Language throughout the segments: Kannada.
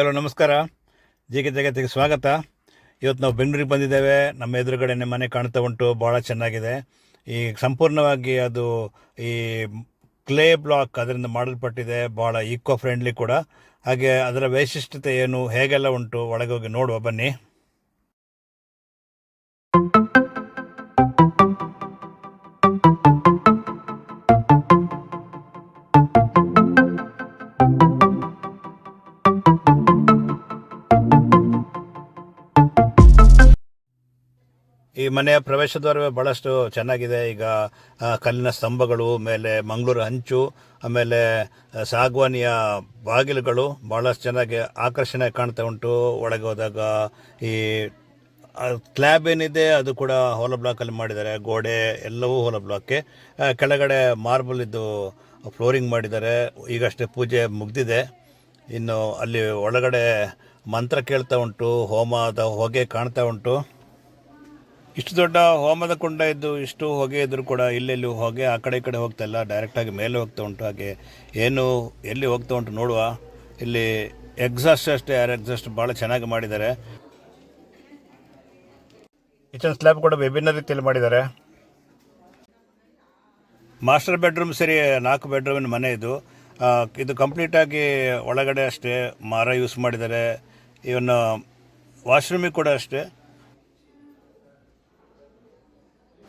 ಹಲೋ, ನಮಸ್ಕಾರ. ಜಿ ಕೆ ಜಗತ್ತಿಗೆ ಸ್ವಾಗತ. ಇವತ್ತು ನಾವು ಬೆಂಗಳೂರಿಗೆ ಬಂದಿದ್ದೇವೆ. ನಮ್ಮ ಎದುರುಗಡೆನೆ ಮನೆ ಕಾಣ್ತಾ ಉಂಟು. ಭಾಳ ಚೆನ್ನಾಗಿದೆ. ಈ ಸಂಪೂರ್ಣವಾಗಿ ಅದು ಈ ಕ್ಲೇ ಬ್ಲಾಕ್ ಅದರಿಂದ ಮಾಡಲ್ಪಟ್ಟಿದೆ. ಭಾಳ ಈಕೋ ಫ್ರೆಂಡ್ಲಿ ಕೂಡ. ಹಾಗೆ ಅದರ ವೈಶಿಷ್ಟ್ಯತೆ ಏನು, ಹೇಗೆಲ್ಲ ಉಂಟು? ಒಳಗೆ ಹೋಗಿ ನೋಡುವ. ಬನ್ನಿ. ಈ ಮನೆಯ ಪ್ರವೇಶ ದ್ವಾರವೇ ಬಹಳಷ್ಟು ಚೆನ್ನಾಗಿದೆ. ಈಗ ಕಲ್ಲಿನ ಸ್ತಂಭಗಳು ಮೇಲೆ ಮಂಗಳೂರು ಹಂಚು, ಆಮೇಲೆ ಸಾಗ್ವಾನಿಯ ಬಾಗಿಲುಗಳು ಭಾಳಷ್ಟು ಚೆನ್ನಾಗಿ ಆಕರ್ಷಣೆ ಕಾಣ್ತಾ ಉಂಟು. ಒಳಗೆ ಹೋದಾಗ, ಈ ಸ್ಲ್ಯಾಬ್ ಏನಿದೆ ಅದು ಕೂಡ ಹೋಲ ಬ್ಲಾಕಲ್ಲಿ ಮಾಡಿದ್ದಾರೆ. ಗೋಡೆ ಎಲ್ಲವೂ ಹೋಲ ಬ್ಲಾಕ್ಗೆ ಕೆಳಗಡೆ ಮಾರ್ಬಲ್ ಇದ್ದು ಫ್ಲೋರಿಂಗ್ ಮಾಡಿದ್ದಾರೆ. ಈಗಷ್ಟೇ ಪೂಜೆ ಮುಗ್ದಿದೆ. ಇನ್ನು ಅಲ್ಲಿ ಒಳಗಡೆ ಮಂತ್ರ ಕೇಳ್ತಾ ಉಂಟು. ಹೋಮದ ಹೊಗೆ ಕಾಣ್ತಾ ಉಂಟು. ಇಷ್ಟು ದೊಡ್ಡ ಹೋಮದ ಕುಂಡ ಇದ್ದು ಇಷ್ಟು ಹೊಗೆ ಇದ್ರೂ ಕೂಡ ಇಲ್ಲೆಲ್ಲಿ ಹೊಗೆ ಆ ಕಡೆ ಈ ಕಡೆ ಹೋಗ್ತಾ ಇಲ್ಲ. ಡೈರೆಕ್ಟಾಗಿ ಮೇಲೆ ಹೋಗ್ತಾ ಉಂಟು. ಹಾಗೆ ಏನು ಎಲ್ಲಿ ಹೋಗ್ತಾ ಉಂಟು ನೋಡುವ. ಇಲ್ಲಿ ಎಕ್ಸಾಸ್ಟ್ ಅಷ್ಟೇ ಏರ್ ಎಕ್ಸಾಸ್ಟ್ ಭಾಳ ಚೆನ್ನಾಗಿ ಮಾಡಿದ್ದಾರೆ. ಕಿಚನ್ ಸ್ಲ್ಯಾಬ್ ಕೂಡ ವಿಭಿನ್ನ ರೀತಿಯಲ್ಲಿ ಮಾಡಿದ್ದಾರೆ. ಮಾಸ್ಟರ್ ಬೆಡ್ರೂಮ್ ಸರಿ, ನಾಲ್ಕು ಬೆಡ್ರೂಮಿನ ಮನೆ ಇದು. ಇದು ಕಂಪ್ಲೀಟಾಗಿ ಒಳಗಡೆ ಅಷ್ಟೇ, ಮರ ಯೂಸ್ ಮಾಡಿದ್ದಾರೆ. ಇವನ್ ವಾಶ್ರೂಮಿಗೆ ಕೂಡ ಅಷ್ಟೇ.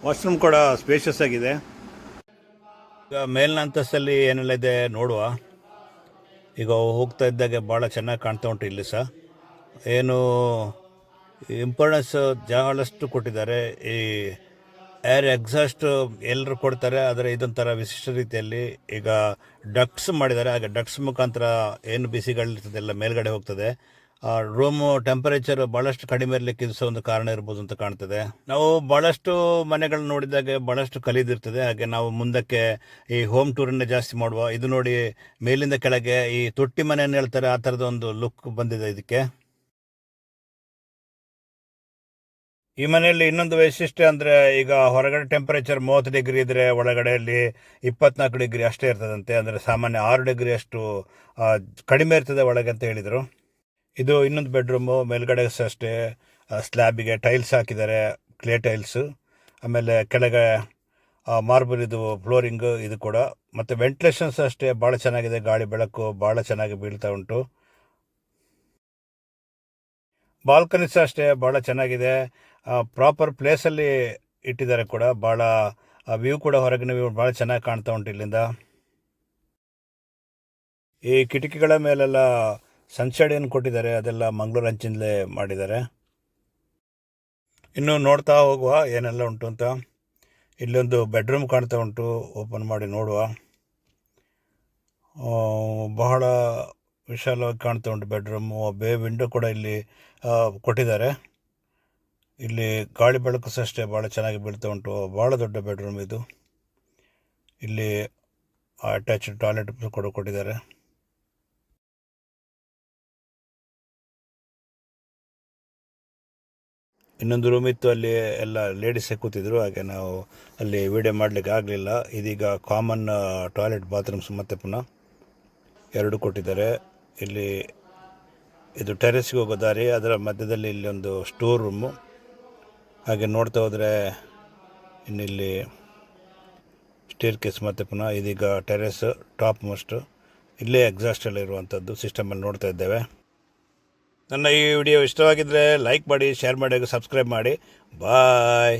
ವಾಶ್ರೂಮ್ ಕೂಡ ಸ್ಪೇಷಿಯಸ್ ಆಗಿದೆ. ಈಗ ಮೇಲಿನ ಅಂತಸ್ತಲ್ಲಿ ಏನೆಲ್ಲ ಇದೆ ನೋಡುವ. ಈಗ ಹೋಗ್ತಾ ಇದ್ದಾಗೆ ಭಾಳ ಚೆನ್ನಾಗಿ ಕಾಣ್ತಾ ಉಂಟು ಇಲ್ಲಿ ಸಹ. ಏನು ಇಂಪಾರ್ಟೆನ್ಸ್ ಬಹಳಷ್ಟು ಕೊಟ್ಟಿದ್ದಾರೆ. ಈ ಏರ್ ಎಕ್ಸಾಸ್ಟ್ ಎಲ್ಲರೂ ಕೊಡ್ತಾರೆ, ಆದರೆ ಇದೊಂಥರ ವಿಶಿಷ್ಟ ರೀತಿಯಲ್ಲಿ ಈಗ ಡಕ್ಸ್ ಮಾಡಿದ್ದಾರೆ. ಹಾಗೆ ಡಕ್ಸ್ ಮುಖಾಂತರ ಏನು ಬಿಸಿಗಳಿರ್ತದೆ, ಎಲ್ಲ ಮೇಲ್ಗಡೆ ಹೋಗ್ತದೆ. ರೂಮು ಟೆಂಪರೇಚರ್ ಭಾಳಷ್ಟು ಕಡಿಮೆ ಇರಲಿಕ್ಕೆ ಇದು ಒಂದು ಕಾರಣ ಇರ್ಬೋದು ಅಂತ ಕಾಣ್ತದೆ. ನಾವು ಭಾಳಷ್ಟು ಮನೆಗಳನ್ನ ನೋಡಿದಾಗ ಭಾಳಷ್ಟು ಕಲಿದಿರ್ತದೆ. ಹಾಗೆ ನಾವು ಮುಂದಕ್ಕೆ ಈ ಹೋಮ್ ಟೂರನ್ನೇ ಜಾಸ್ತಿ ಮಾಡುವ. ಇದು ನೋಡಿ ಮೇಲಿಂದ ಕೆಳಗೆ ಈ ತೊಟ್ಟಿ ಮನೆಯನ್ನು ಹೇಳ್ತಾರೆ, ಆ ಥರದ ಒಂದು ಲುಕ್ ಬಂದಿದೆ ಇದಕ್ಕೆ. ಈ ಮನೆಯಲ್ಲಿ ಇನ್ನೊಂದು ವೈಶಿಷ್ಟ್ಯ ಅಂದರೆ ಈಗ ಹೊರಗಡೆ ಟೆಂಪರೇಚರ್ ಮೂವತ್ತು ಡಿಗ್ರಿ ಇದ್ದರೆ ಒಳಗಡೆಯಲ್ಲಿ ಇಪ್ಪತ್ನಾಲ್ಕು ಡಿಗ್ರಿ ಅಷ್ಟೇ ಇರ್ತದಂತೆ. ಅಂದರೆ ಸಾಮಾನ್ಯ ಆರು ಡಿಗ್ರಿ ಅಷ್ಟು ಕಡಿಮೆ ಇರ್ತದೆ ಒಳಗೆ ಅಂತ ಹೇಳಿದರು. ಇದು ಇನ್ನೊಂದು ಬೆಡ್ರೂಮು ಮೇಲ್ಗಡೆ ಸಹ ಅಷ್ಟೇ. ಸ್ಲ್ಯಾಬಿಗೆ ಟೈಲ್ಸ್ ಹಾಕಿದ್ದಾರೆ ಕ್ಲೇ ಟೈಲ್ಸು ಆಮೇಲೆ ಕೆಳಗೆ ಮಾರ್ಬಲ್ ಇದು ಫ್ಲೋರಿಂಗ್ ಇದು ಕೂಡ. ಮತ್ತು ವೆಂಟಿಲೇಷನ್ಸ್ ಅಷ್ಟೇ, ಭಾಳ ಚೆನ್ನಾಗಿದೆ. ಗಾಳಿ, ಬೆಳಕು ಭಾಳ ಚೆನ್ನಾಗಿ ಬೀಳ್ತಾ ಉಂಟು. ಬಾಲ್ಕನಿ ಅಷ್ಟೇ, ಭಾಳ ಚೆನ್ನಾಗಿದೆ. ಪ್ರಾಪರ್ ಪ್ಲೇಸಲ್ಲಿ ಇಟ್ಟಿದ್ದಾರೆ ಕೂಡ. ಭಾಳ ವ್ಯೂ ಕೂಡ ಹೊರಗಿನ ವ್ಯೂ ಭಾಳ ಚೆನ್ನಾಗಿ ಕಾಣ್ತಾ ಉಂಟು ಇಲ್ಲಿಂದ. ಈ ಕಿಟಕಿಗಳ ಮೇಲೆಲ್ಲ ಸನ್ಶೈಡ್ ಏನು ಕೊಟ್ಟಿದ್ದಾರೆ, ಅದೆಲ್ಲ ಮಂಗಳೂರು ಹಂಚಿನಲ್ಲೇ ಮಾಡಿದ್ದಾರೆ. ಇನ್ನು ನೋಡ್ತಾ ಹೋಗುವ ಏನೆಲ್ಲ ಉಂಟು ಅಂತ. ಇಲ್ಲೊಂದು ಬೆಡ್ರೂಮ್ ಕಾಣ್ತಾ ಉಂಟು, ಓಪನ್ ಮಾಡಿ ನೋಡುವ. ಬಹಳ ವಿಶಾಲವಾಗಿ ಕಾಣ್ತಾ ಉಂಟು ಬೆಡ್ರೂಮು. ಬೇ ವಿಂಡೋ ಕೂಡ ಇಲ್ಲಿ ಕೊಟ್ಟಿದ್ದಾರೆ. ಇಲ್ಲಿ ಗಾಳಿ ಬೆಳಕು ಸಹ ಅಷ್ಟೇ ಭಾಳ ಚೆನ್ನಾಗಿ ಬೀಳ್ತಾ ಉಂಟು. ಭಾಳ ದೊಡ್ಡ ಬೆಡ್ರೂಮ್ ಇದು. ಇಲ್ಲಿ ಅಟ್ಯಾಚ್ಡ್ ಟಾಯ್ಲೆಟ್ ಕೂಡ ಕೊಟ್ಟಿದ್ದಾರೆ. ಇನ್ನೊಂದು ರೂಮ್ ಇತ್ತು, ಅಲ್ಲಿ ಎಲ್ಲ ಲೇಡೀಸೇ ಕೂತಿದ್ರು, ಹಾಗೆ ನಾವು ಅಲ್ಲಿ ವಿಡಿಯೋ ಮಾಡಲಿಕ್ಕೆ ಆಗಲಿಲ್ಲ. ಇದೀಗ ಕಾಮನ್ ಟಾಯ್ಲೆಟ್ ಬಾತ್ರೂಮ್ಸ್ ಮತ್ತೆ ಪುನಃ ಎರಡು ಕೊಟ್ಟಿದ್ದಾರೆ. ಇಲ್ಲಿ ಇದು ಟೆರೆಸ್ಗೆ ಹೋಗೋ ದಾರಿ, ಅದರ ಮಧ್ಯದಲ್ಲಿ ಇಲ್ಲಿ ಒಂದು ಸ್ಟೋರ್ ರೂಮು ಹಾಗೆ ನೋಡ್ತಾ ಹೋದರೆ ಇನ್ನಿಲ್ಲಿ ಸ್ಟೇರ್ ಕೇಸ್ ಮತ್ತೆ ಪುನಃ ಇದೀಗ ಟೆರೆಸ್ ಟಾಪ್ ಮೋಸ್ಟ್ ಇಲ್ಲೇ ಎಕ್ಸಾಸ್ಟ್ ಎಲ್ಲ ಇರುವಂಥದ್ದು ಸಿಸ್ಟಮಲ್ಲಿ ನೋಡ್ತಾ ಇದ್ದೇವೆ. ನನ್ನ ಈ ವಿಡಿಯೋ ಇಷ್ಟವಾಗಿದ್ದರೆ ಲೈಕ್ ಮಾಡಿ ಶೇರ್ ಮಾಡಿ ಸಬ್ಸ್ಕ್ರೈಬ್ ಮಾಡಿ. ಬಾಯ್.